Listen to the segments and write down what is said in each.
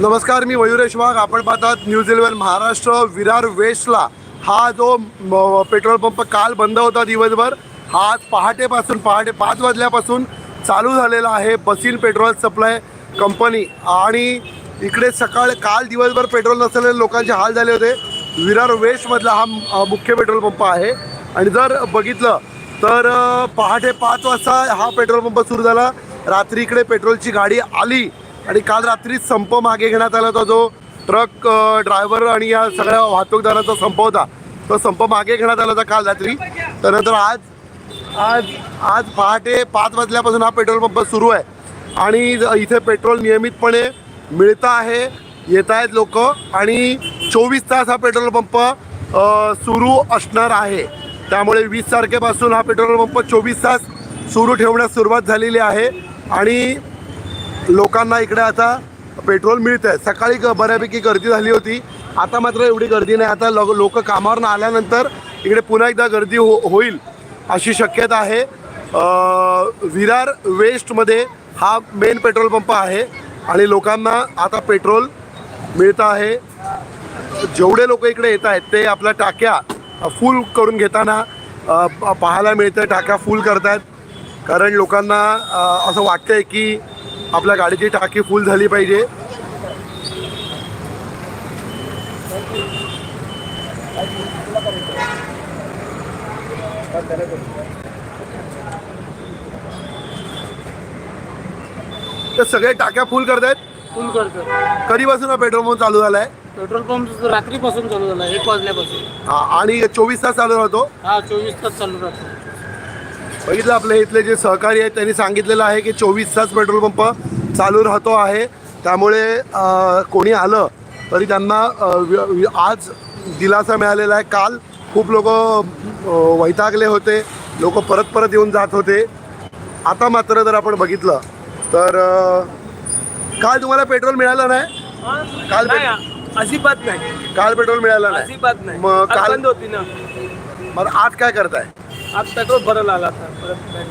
नमस्कार मी मयुरेश वाघ. आपण पाहतात न्यूज इलेव्हन महाराष्ट्र विरार वेस्टला. हा जो म, पेट्रोल पंप काल बंद होता दिवसभर हा आज पहाटेपासून पहाटे पाच वाजल्यापासून चालू झालेला आहे बसीन पेट्रोल सप्लाय कंपनी. आणि इकडे सकाळ काल दिवसभर पेट्रोल नसलेले लोकांचे हाल झाले होते. विरार वेस्टमधला हा मुख्य पेट्रोल पंप आहे. आणि जर बघितलं तर पहाटे पाच वाजता हा पेट्रोल पंप सुरू झाला. रात्री इकडे पेट्रोलची गाडी आली. आणि काल रात्री संप मागे घेण्यात आला होता जो ट्रक ड्रायव्हर आणि या सगळ्या वाहतूकदारांचा संप होता. तो संप मागे घेण्यात आला होता काल रात्री. त्यानंतर आज आज आज पहाटे पाच वाजल्यापासून हा पेट्रोल पंप सुरू आहे. आणि इथे पेट्रोल नियमितपणे मिळतं आहे येत आहेत लोक. आणि चोवीस तास हा पेट्रोल पंप सुरू असणार आहे. त्यामुळे वीस तारखेपासून हा पेट्रोल पंप चोवीस तास सुरू ठेवण्यास सुरुवात झालेली आहे. आणि लोकांना इकडे आता पेट्रोल मिळत आहे. सकाळी बऱ्यापैकी गर्दी झाली होती. आता मात्र एवढी गर्दी नाही. आता लोक लोक कामावरून आल्यानंतर इकडे पुन्हा एकदा गर्दी हो होईल अशी शक्यता आहे. विरार वेस्टमध्ये हा मेन पेट्रोल पंप आहे आणि लोकांना आता पेट्रोल मिळतं आहे. जेवढे लोक इकडे येत आहेत ते आपल्या टाक्या फुल करून घेताना पाहायला मिळतं टाक्या फुल करतायत. कारण लोकांना असं वाटतंय की आपल्या गाडीची टाकी फुल झाली पाहिजे. तर सगळे टाक्या फुल करतायत फुल करतो कधीपासून हा पेट्रोल पंप चालू झालाय? पेट्रोल पंप रात्रीपासून चालू झाला एक वाजल्यापासून. हा, आणि चोवीस तास चालू राहतो? हा चोवीस तास चालू राहतो. बघितलं आपल्या इथले जे सहकारी आहेत त्यांनी सांगितलेलं आहे की चोवीस तास पेट्रोल पंप चालू राहतो आहे. त्यामुळे कोणी आलं तरी त्यांना आज दिलासा मिळालेला आहे. काल खूप लोक वैतागले होते. लोक परत परत येऊन जात होते. आता मात्र जर आपण बघितलं तर काल तुम्हाला पेट्रोल मिळालं नाही? काल अजिबात नाही. काल पेट्रोल मिळालं नाही. अजिबात नाही. मग काल- होती ना. मग आज काय करताय? आज पेट्रोल बरं आला आता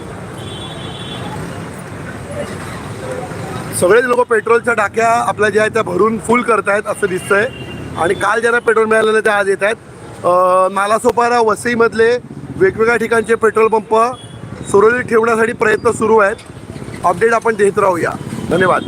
सगळेच लोक पेट्रोलच्या टाक्या आपल्या ज्या आहेत त्या भरून फुल करतायत असं दिसतंय. आणि काल ज्यांना पेट्रोल मिळालं नाही ते आज येत आहेत नालासोपारा वसईमधले वेगवेगळ्या ठिकाणचे पेट्रोल पंप सुरळीत ठेवण्यासाठी प्रयत्न सुरू आहेत. अपडेट आपण देत राहूया. धन्यवाद.